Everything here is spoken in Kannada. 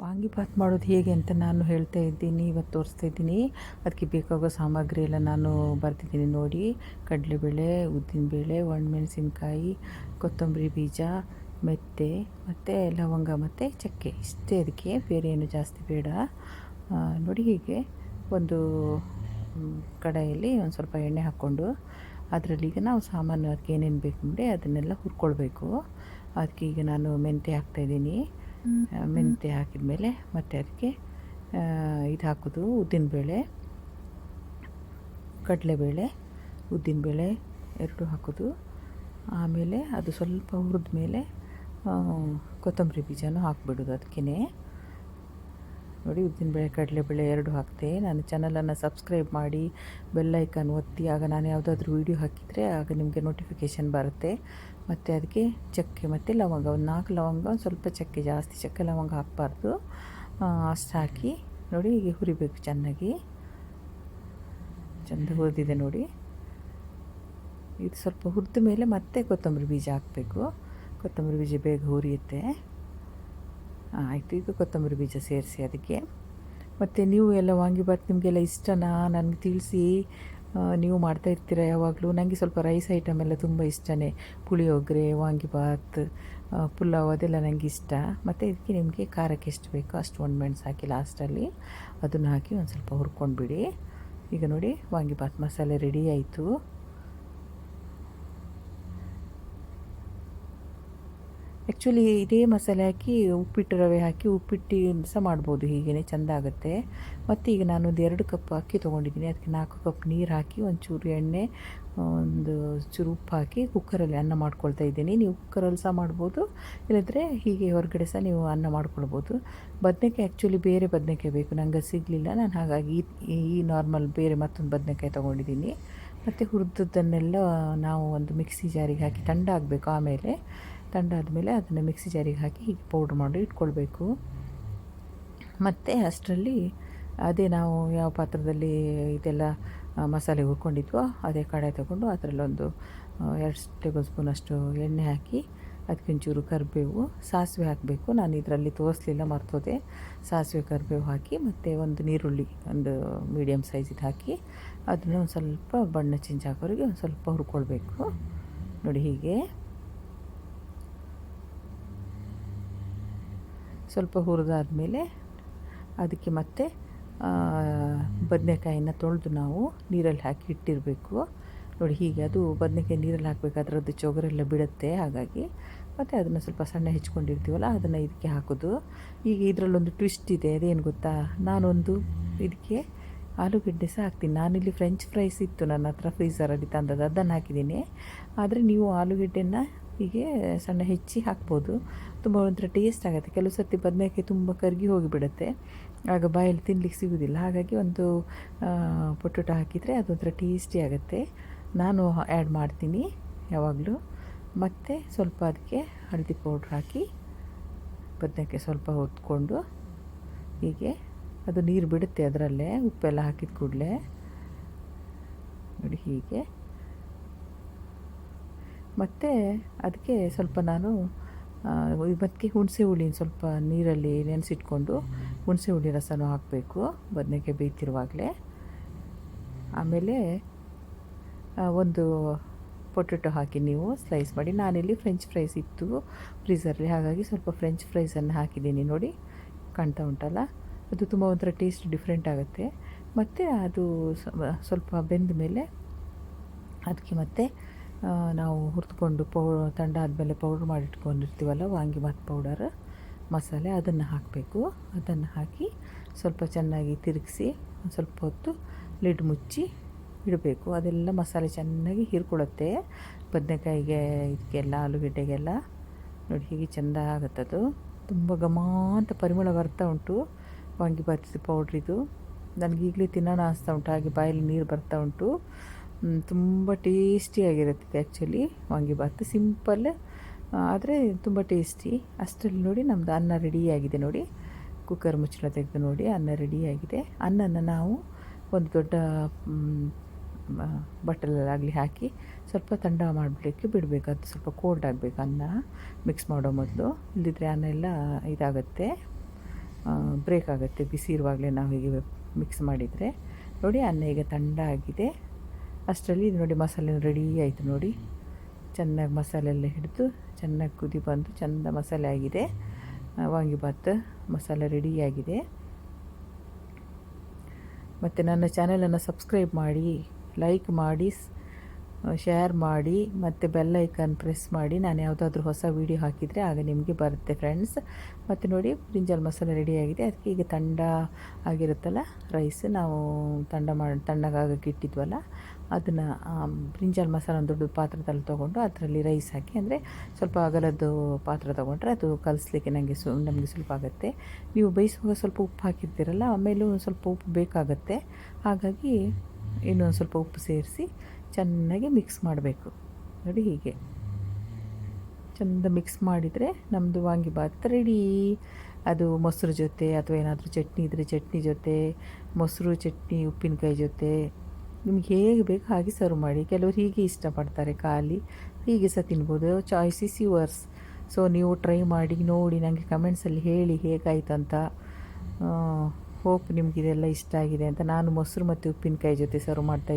ವಾಂಗಿಭಾತ್ ಮಾಡೋದು ಹೇಗೆ ಅಂತ ನಾನು ಹೇಳ್ತಾ ಇದ್ದೀನಿ, ಇವತ್ತು ತೋರಿಸ್ತಾ ಇದ್ದೀನಿ. ಅದಕ್ಕೆ ಬೇಕಾಗೋ ಸಾಮಗ್ರಿ ಎಲ್ಲ ನಾನು ಬರ್ತಿದ್ದೀನಿ ನೋಡಿ. ಕಡಲೆಬೇಳೆ, ಉದ್ದಿನಬೇಳೆ, ಒಣಮೆಣಸಿನ್ಕಾಯಿ, ಕೊತ್ತಂಬರಿ ಬೀಜ, ಮೆತ್ತೆ ಮತ್ತು ಲವಂಗ ಮತ್ತು ಚಕ್ಕೆ. ಇಷ್ಟೇ ಅದಕ್ಕೆ, ಬೇರೆ ಏನು ಜಾಸ್ತಿ ಬೇಡ. ನೋಡಿ ಹೀಗೆ ಒಂದು ಕಡಾಯಲ್ಲಿ ಒಂದು ಸ್ವಲ್ಪ ಎಣ್ಣೆ ಹಾಕ್ಕೊಂಡು ಅದರಲ್ಲಿ ಈಗ ನಾವು ಸಾಮಾನು ಅದಕ್ಕೆ ಏನೇನು ಬೇಕು ಅಂದರೆ ಅದನ್ನೆಲ್ಲ ಹುರ್ಕೊಳ್ಬೇಕು. ಅದಕ್ಕೆ ಈಗ ನಾನು ಮೆಂತ್ಯ ಹಾಕ್ತಾಯಿದ್ದೀನಿ ಮೆಂತ್ಯ ಹಾಕಿದ ಮೇಲೆ ಮತ್ತೆ ಅದಕ್ಕೆ ಇದು ಹಾಕೋದು ಉದ್ದಿನಬೇಳೆ, ಕಡಲೆಬೇಳೆ, ಉದ್ದಿನಬೇಳೆ ಎರಡು ಹಾಕೋದು. ಆಮೇಲೆ ಅದು ಸ್ವಲ್ಪ ಹುರಿದ ಮೇಲೆ ಕೊತ್ತಂಬರಿ ಬೀಜನೂ ಹಾಕ್ಬಿಡೋದು ಅದಕ್ಕೇ ನೋಡಿ, ಉದ್ದಿನ ಉದ್ದಿನಬೇಳೆ ಕಡಲೆಬೇಳೆ ಎರಡು ಹಾಕಿದೆ ನಾನು ಚಾನಲನ್ನು ಸಬ್ಸ್ಕ್ರೈಬ್ ಮಾಡಿ, ಬೆಲ್ ಐಕಾನ್ ಒತ್ತಿ, ಆಗ ನಾನು ಯಾವುದಾದ್ರೂ ವೀಡಿಯೋ ಹಾಕಿದರೆ ಆಗ ನಿಮಗೆ ನೋಟಿಫಿಕೇಷನ್ ಬರುತ್ತೆ. ಮತ್ತು ಅದಕ್ಕೆ ಚಕ್ಕೆ, ಮತ್ತು ಲವಂಗ, ಒಂದು ನಾಲ್ಕು ಲವಂಗ, ಒಂದು ಸ್ವಲ್ಪ ಚಕ್ಕೆ ಜಾಸ್ತಿ ಚಕ್ಕೆ ಲವಂಗ ಹಾಕಬಾರ್ದು. ಅಷ್ಟು ಹಾಕಿ, ನೋಡಿ, ಹೀಗೆ ಹುರಿಬೇಕು ಚೆನ್ನಾಗಿ. ಚೆಂದ ಹುರಿದಿದೆ ನೋಡಿ. ಇದು ಸ್ವಲ್ಪ ಹುರಿದ ಮೇಲೆ ಮತ್ತೆ ಕೊತ್ತಂಬರಿ ಬೀಜ ಹಾಕಬೇಕು. ಕೊತ್ತಂಬರಿ ಬೀಜ ಬೇಗ ಹುರಿಯುತ್ತೆ. ಆಯಿತು ಇದು ಕೊತ್ತಂಬರಿ ಬೀಜ ಸೇರಿಸಿ ಅದಕ್ಕೆ. ಮತ್ತು ನೀವು ಎಲ್ಲ ವಾಂಗಿಬಾತ್ ನಿಮಗೆಲ್ಲ ಇಷ್ಟನಾ? ನನಗೆ ತಿಳಿಸಿ. ನೀವು ಮಾಡ್ತಾ ಇರ್ತೀರ ಯಾವಾಗಲೂ? ನನಗೆ ಸ್ವಲ್ಪ ರೈಸ್ ಐಟಮ್ ಎಲ್ಲ ತುಂಬ ಇಷ್ಟನೇ. ಪುಳಿಯೋಗರೆ ವಾಂಗಿಬಾತ್ ಪುಲಾವ್ ಅದೆಲ್ಲ ನನಗೆ ಇಷ್ಟ. ಮತ್ತು ಇದಕ್ಕೆ ನಿಮಗೆ ಖಾರಕ್ಕೆ ಎಷ್ಟು ಬೇಕೋ ಅಷ್ಟು ಒಂದು ಮೆಣಸು ಹಾಕಿ ಲಾಸ್ಟಲ್ಲಿ. ಅದನ್ನು ಹಾಕಿ ಒಂದು ಸ್ವಲ್ಪ ಹುರ್ಕೊಂಡ್ಬಿಡಿ. ಈಗ ನೋಡಿ ವಾಂಗಿಬಾತ್ ಮಸಾಲೆ ರೆಡಿ ಆಯಿತು. ಆ್ಯಕ್ಚುಲಿ ಇದೇ ಮಸಾಲೆ ಹಾಕಿ ಉಪ್ಪಿಟ್ಟು ರವೆ ಹಾಕಿ ಉಪ್ಪಿಟ್ಟು ಸಹ ಮಾಡ್ಬೋದು. ಹೀಗೇ ಚೆಂದ ಆಗುತ್ತೆ. ಮತ್ತು ಈಗ ನಾನೊಂದು ಎರಡು ಕಪ್ ಅಕ್ಕಿ ತೊಗೊಂಡಿದ್ದೀನಿ. ಅದಕ್ಕೆ ನಾಲ್ಕು ಕಪ್ ನೀರು ಹಾಕಿ ಒಂಚೂರು ಎಣ್ಣೆ, ಒಂದು ಚೂರು ಉಪ್ಪು ಹಾಕಿ ಕುಕ್ಕರಲ್ಲಿ ಅನ್ನ ಮಾಡ್ಕೊಳ್ತಾ ಇದ್ದೀನಿ. ನೀವು ಕುಕ್ಕರಲ್ಲಿ ಸಹ ಮಾಡ್ಬೋದು. ಇಲ್ಲದ್ರೆ ಹೀಗೆ ಹೊರಗಡೆ ಸಹ ನೀವು ಅನ್ನ ಮಾಡ್ಕೊಳ್ಬೋದು. ಬದನೆಕಾಯಿ ಆ್ಯಕ್ಚುಲಿ ಬೇರೆ ಬದನೆಕಾಯಿ ಬೇಕು. ನಂಗೆ ಅದು ಸಿಗಲಿಲ್ಲ. ನಾನು ಹಾಗಾಗಿ ಈ ನಾರ್ಮಲ್ ಬೇರೆ ಮತ್ತೊಂದು ಬದನೆಕಾಯಿ ತೊಗೊಂಡಿದ್ದೀನಿ. ಮತ್ತು ಹುರಿದದ್ದನ್ನೆಲ್ಲ ನಾವು ಒಂದು ಮಿಕ್ಸಿ ಜಾರಿಗೆ ಹಾಕಿ ತಂಡ ಆಗಬೇಕು ಆಮೇಲೆ. ಥಂಡ ಆದಮೇಲೆ ಅದನ್ನು ಮಿಕ್ಸಿ ಜಾರಿಗೆ ಹಾಕಿ ಹೀಗೆ ಪೌಡ್ರ್ ಮಾಡಿ ಇಟ್ಕೊಳ್ಬೇಕು. ಮತ್ತು ಅಷ್ಟರಲ್ಲಿ ಅದೇ ನಾವು ಯಾವ ಪಾತ್ರದಲ್ಲಿ ಇದೆಲ್ಲ ಮಸಾಲೆ ಹುರ್ಕೊಂಡಿದ್ವೋ ಅದೇ ಕಡಾಯಿ ತಗೊಂಡು ಅದರಲ್ಲೊಂದು ಎರಡು ಟೇಬಲ್ ಸ್ಪೂನಷ್ಟು ಎಣ್ಣೆ ಹಾಕಿ ಅದಕ್ಕಿಂಚೂರು ಕರಿಬೇವು, ಸಾಸಿವೆ ಹಾಕಬೇಕು. ನಾನು ಇದರಲ್ಲಿ ತೋರಿಸ್ಲಿಲ್ಲ, ಮರ್ತೋದೆ. ಸಾಸಿವೆ, ಕರಿಬೇವು ಹಾಕಿ ಮತ್ತು ಒಂದು ನೀರುಳ್ಳಿ ಒಂದು ಮೀಡಿಯಮ್ ಸೈಜಿದು ಹಾಕಿ ಅದನ್ನು ಒಂದು ಸ್ವಲ್ಪ ಬಣ್ಣ ಚೇಂಜ್ ಆಗೋರಿಗೆ ಒಂದು ಸ್ವಲ್ಪ ಹುರ್ಕೊಳ್ಬೇಕು. ನೋಡಿ ಹೀಗೆ. ಸ್ವಲ್ಪ ಹುರಿದಾದ್ಮೇಲೆ ಅದಕ್ಕೆ ಮತ್ತೆ ಬದನೆಕಾಯಿನ ತೊಳೆದು ನಾವು ನೀರಲ್ಲಿ ಹಾಕಿ ಇಟ್ಟಿರಬೇಕು. ನೋಡಿ ಹೀಗೆ ಅದು ಬದನೆಕಾಯಿ ನೀರಲ್ಲಿ ಹಾಕಬೇಕಾದ್ರೆ ಅದು ಚೊಗರೆಲ್ಲ ಬಿಡುತ್ತೆ. ಹಾಗಾಗಿ ಮತ್ತು ಅದನ್ನು ಸ್ವಲ್ಪ ಸಣ್ಣ ಹೆಚ್ಕೊಂಡಿರ್ತೀವಲ್ಲ, ಅದನ್ನು ಇದಕ್ಕೆ ಹಾಕೋದು. ಈಗ ಇದರಲ್ಲೊಂದು ಟ್ವಿಸ್ಟ್ ಇದೆ, ಅದೇನು ಗೊತ್ತಾ? ನಾನೊಂದು ಇದಕ್ಕೆ ಆಲೂಗಡ್ಡೆ ಸಹ ಹಾಕ್ತೀನಿ. ನಾನಿಲ್ಲಿ ಫ್ರೆಂಚ್ ಫ್ರೈಸ್ ಇತ್ತು, ನನ್ನ ಹತ್ರ ಫ್ರೀಸರಲ್ಲಿ ತಂದದ್ದು, ಅದನ್ನು ಹಾಕಿದ್ದೀನಿ. ಆದರೆ ನೀವು ಆಲೂಗೆಡ್ಡೆನ ಹೀಗೆ ಸಣ್ಣ ಹೆಚ್ಚಿ ಹಾಕ್ಬೋದು. ತುಂಬ ಒಂಥರ ಟೇಸ್ಟ್ ಆಗುತ್ತೆ. ಕೆಲವು ಸರ್ತಿ ಬದನೆಕಾಯಿ ತುಂಬ ಕರಗಿ ಹೋಗಿಬಿಡುತ್ತೆ. ಆಗ ಬಾಯಲ್ಲಿ ತಿನ್ಲಿಕ್ಕೆ ಸಿಗೋದಿಲ್ಲ. ಹಾಗಾಗಿ ಒಂದು ಪೊಟೊಟೊ ಹಾಕಿದರೆ ಅದೊಂಥರ ಟೇಸ್ಟಿ ಆಗುತ್ತೆ. ನಾನು ಆ್ಯಡ್ ಮಾಡ್ತೀನಿ ಯಾವಾಗಲೂ. ಮತ್ತು ಸ್ವಲ್ಪ ಅದಕ್ಕೆ ಹಳದಿ ಪೌಡ್ರ್ ಹಾಕಿ ಬದನೆಕಾಯಿ ಸ್ವಲ್ಪ ಹೊತ್ಕೊಂಡು ಹೀಗೆ ಅದು ನೀರು ಬಿಡುತ್ತೆ ಅದರಲ್ಲೇ. ಉಪ್ಪೆಲ್ಲ ಹಾಕಿದ ಕೂಡಲೇ. ನೋಡಿ ಹೀಗೆ. ಮತ್ತು ಅದಕ್ಕೆ ಸ್ವಲ್ಪ ನಾನು ಇವತ್ತಿಗೆ ಹುಣಸೆ ಹುಳಿನ ಸ್ವಲ್ಪ ನೀರಲ್ಲಿ ನೆನೆಸಿಟ್ಕೊಂಡು ಹುಣಸೆ ಹುಳಿ ರಸನೂ ಹಾಕಬೇಕು, ಬದನೆಕಾಯಿ ಬೇಯ್ತಿರುವಾಗಲೇ. ಆಮೇಲೆ ಒಂದು ಪೊಟೊಟೊ ಹಾಕಿ ನೀವು ಸ್ಲೈಸ್ ಮಾಡಿ. ನಾನಿಲ್ಲಿ ಫ್ರೆಂಚ್ ಫ್ರೈಸ್ ಇತ್ತು ಫ್ರೀಸರಲ್ಲಿ ಹಾಗಾಗಿ ಸ್ವಲ್ಪ ಫ್ರೆಂಚ್ ಫ್ರೈಸನ್ನು ಹಾಕಿದ್ದೀನಿ ನೋಡಿ, ಕಾಣ್ತಾ ಉಂಟಲ್ಲ? ಅದು ತುಂಬ ಒಂಥರ ಟೇಸ್ಟ್ ಡಿಫ್ರೆಂಟ್ ಆಗುತ್ತೆ. ಮತ್ತು ಅದು ಸ್ವ- ಸ್ವಲ್ಪ ಬೆಂದ ಮೇಲೆ ಅದಕ್ಕೆ ಮತ್ತೆ ನಾವು ಹುರಿದುಕೊಂಡು ಪೌ ತಂಡ ಆದಮೇಲೆ ಪೌಡ್ರ್ ಮಾಡಿಟ್ಕೊಂಡಿರ್ತೀವಲ್ಲ ವಾಂಗಿಭಾತ್ ಪೌಡರ್ ಮಸಾಲೆ ಅದನ್ನು ಹಾಕಬೇಕು. ಅದನ್ನು ಹಾಕಿ ಸ್ವಲ್ಪ ಚೆನ್ನಾಗಿ ತಿರುಗಿಸಿ ಒಂದು ಸ್ವಲ್ಪ ಹೊತ್ತು ಲಿಡ್ ಮುಚ್ಚಿ ಇಡಬೇಕು. ಅದೆಲ್ಲ ಮಸಾಲೆ ಚೆನ್ನಾಗಿ ಹೀರ್ಕೊಳ್ಳುತ್ತೆ. ಬದನೆಕಾಯಿಗೆ ಇದಕ್ಕೆಲ್ಲ, ಆಲೂಗೆಡ್ಡೆಗೆಲ್ಲ. ನೋಡಿ ಹೀಗೆ ಚೆಂದ ಆಗುತ್ತದು. ತುಂಬ ಘಮ ಅಂತ ಪರಿಮಳ ಬರ್ತಾ ಉಂಟು. ವಾಂಗಿಭಾತ್ ಪೌಡ್ರಿದು ನನಗೆ ಈಗಲೇ ತಿನ್ನೋಣ ಆಸ್ತಾ ಉಂಟು. ಹಾಗೆ ಬಾಯಲ್ಲಿ ನೀರು ಬರ್ತಾ ಉಂಟು. ತುಂಬ ಟೇಸ್ಟಿಯಾಗಿರುತ್ತೆ ಆ್ಯಕ್ಚುಲಿ ವಾಂಗಿಭಾತ್ ಸಿಂಪಲ್ ಆದರೆ ತುಂಬ ಟೇಸ್ಟಿ ಅಷ್ಟರಲ್ಲಿ ನೋಡಿ ನಮ್ಮದು ಅನ್ನ ರೆಡಿಯಾಗಿದೆ ನೋಡಿ. ಕುಕ್ಕರ್ ಮುಚ್ಚಳ ತೆಗೆದು ನೋಡಿ ಅನ್ನ ರೆಡಿಯಾಗಿದೆ ಅನ್ನನ ನಾವು ಒಂದು ದೊಡ್ಡ ಬಟ್ಟಲಲ್ಲಾಗಲಿ ಹಾಕಿ ಸ್ವಲ್ಪ ತಂಡ ಮಾಡಲಿಕ್ಕೆ ಬಿಡಬೇಕು ಅದು ಸ್ವಲ್ಪ ಕೋಲ್ಡ್ ಆಗಬೇಕು ಅನ್ನ ಮಿಕ್ಸ್ ಮಾಡೋ ಮೊದಲು. ಇಲ್ಲದಿದ್ದರೆ ಅನ್ನ ಎಲ್ಲ ಇದಾಗುತ್ತೆ. ಬ್ರೇಕ್ ಆಗುತ್ತೆ. ಬಿಸಿ ಇರುವಾಗಲೇ ನಾವು ಹೀಗೆ ಮಿಕ್ಸ್ ಮಾಡಿದರೆ. ನೋಡಿ ಅನ್ನ ಈಗ ತಂಡ ಆಗಿದೆ. ಅಷ್ಟರಲ್ಲಿ ಇದು ನೋಡಿ ಮಸಾಲೆ ರೆಡಿ ಆಯಿತು ನೋಡಿ. ಚೆನ್ನಾಗಿ ಮಸಾಲೆ ಎಲ್ಲ ಹಿಡಿದು ಚೆನ್ನಾಗಿ ಕುದಿ ಬಂದು ಚೆಂದ ಮಸಾಲೆ ಆಗಿದೆ. ವಾಂಗಿಭಾತ್ ಮಸಾಲೆ ರೆಡಿಯಾಗಿದೆ ಮತ್ತು ನನ್ನ ಚಾನಲನ್ನು ಸಬ್ಸ್ಕ್ರೈಬ್ ಮಾಡಿ ಲೈಕ್ ಮಾಡಿ ಶೇರ್ ಮಾಡಿ ಮತ್ತು ಬೆಲ್ ಐಕನ್ ಪ್ರೆಸ್ ಮಾಡಿ ನಾನು ಯಾವುದಾದ್ರೂ ಹೊಸ ವೀಡಿಯೋ ಹಾಕಿದರೆ ಆಗ ನಿಮಗೆ ಬರುತ್ತೆ ಫ್ರೆಂಡ್ಸ್ ಮತ್ತು ನೋಡಿ ಬ್ರಿಂಜಾಲ್ ಮಸಾಲೆ ರೆಡಿಯಾಗಿದೆ ಅದಕ್ಕೆ ಈಗ ತಂಡ ಆಗಿರುತ್ತಲ್ಲ ರೈಸ್ ನಾವು ತಂಡ ಮಾಡಿ ತಣ್ಣಗಾಗಕ್ಕೆ ಇಟ್ಟಿದ್ವಲ್ಲ, ಅದನ್ನು ಬ್ರಿಂಜಾಲ್ ಮಸಾಲ ಒಂದು ದೊಡ್ಡ ಪಾತ್ರದಲ್ಲಿ ತೊಗೊಂಡು ಅದರಲ್ಲಿ ರೈಸ್ ಹಾಕಿ, ಅಂದರೆ ಸ್ವಲ್ಪ ಅಗಲದ್ದು ಪಾತ್ರ ತೊಗೊಂಡ್ರೆ ಅದು ಕಲಿಸ್ಲಿಕ್ಕೆ ನನಗೆ ಸು, ನಮಗೆ ಸ್ವಲ್ಪ ಆಗುತ್ತೆ. ನೀವು ಬೇಯಿಸುವಾಗ ಸ್ವಲ್ಪ ಉಪ್ಪು ಹಾಕಿರ್ತೀರಲ್ಲ, ಆಮೇಲೂ ಸ್ವಲ್ಪ ಉಪ್ಪು ಬೇಕಾಗುತ್ತೆ. ಹಾಗಾಗಿ ಇನ್ನೊಂದು ಸ್ವಲ್ಪ ಉಪ್ಪು ಸೇರಿಸಿ ಚೆನ್ನಾಗಿ ಮಿಕ್ಸ್ ಮಾಡಬೇಕು. ನೋಡಿ ಹೀಗೆ. ಚೆಂದ ಮಿಕ್ಸ್ ಮಾಡಿದರೆ ನಮ್ಮದು ವಾಂಗಿಬಾತ್ ರೆಡಿ. ಅದು ಮೊಸರು ಜೊತೆ ಅಥವಾ ಏನಾದರೂ ಚಟ್ನಿ ಇದ್ದರೆ ಚಟ್ನಿ ಜೊತೆ, ಮೊಸರು, ಚಟ್ನಿ, ಉಪ್ಪಿನಕಾಯಿ ಜೊತೆ. ನಿಮ್ಗೆ ಹೇಗೆ ಬೇಕು ಹಾಗೆ ಸರ್ವ್ ಮಾಡಿ. ಕೆಲವರು ಹೀಗೆ ಇಷ್ಟಪಡ್ತಾರೆ ಖಾಲಿ. ಹೀಗೆ ಸಹ ತಿನ್ಬೋದು. ಚಾಯ್ಸ್ ಇಸ್ ಯುವರ್ಸ್ ಸೊ ನೀವು ಟ್ರೈ ಮಾಡಿ, ನೋಡಿ ನನಗೆ ಕಮೆಂಟ್ಸಲ್ಲಿ ಹೇಳಿ ಹೇಗಾಯ್ತು ಅಂತ. ಹೋಪ್ ನಿಮಗಿದೆಲ್ಲ ಇಷ್ಟ ಆಗಿದೆ ಅಂತ ನಾನು ಮೊಸರು ಮತ್ತು ಉಪ್ಪಿನಕಾಯಿ ಜೊತೆ ಸರ್ವ್ ಮಾಡ್ತಾ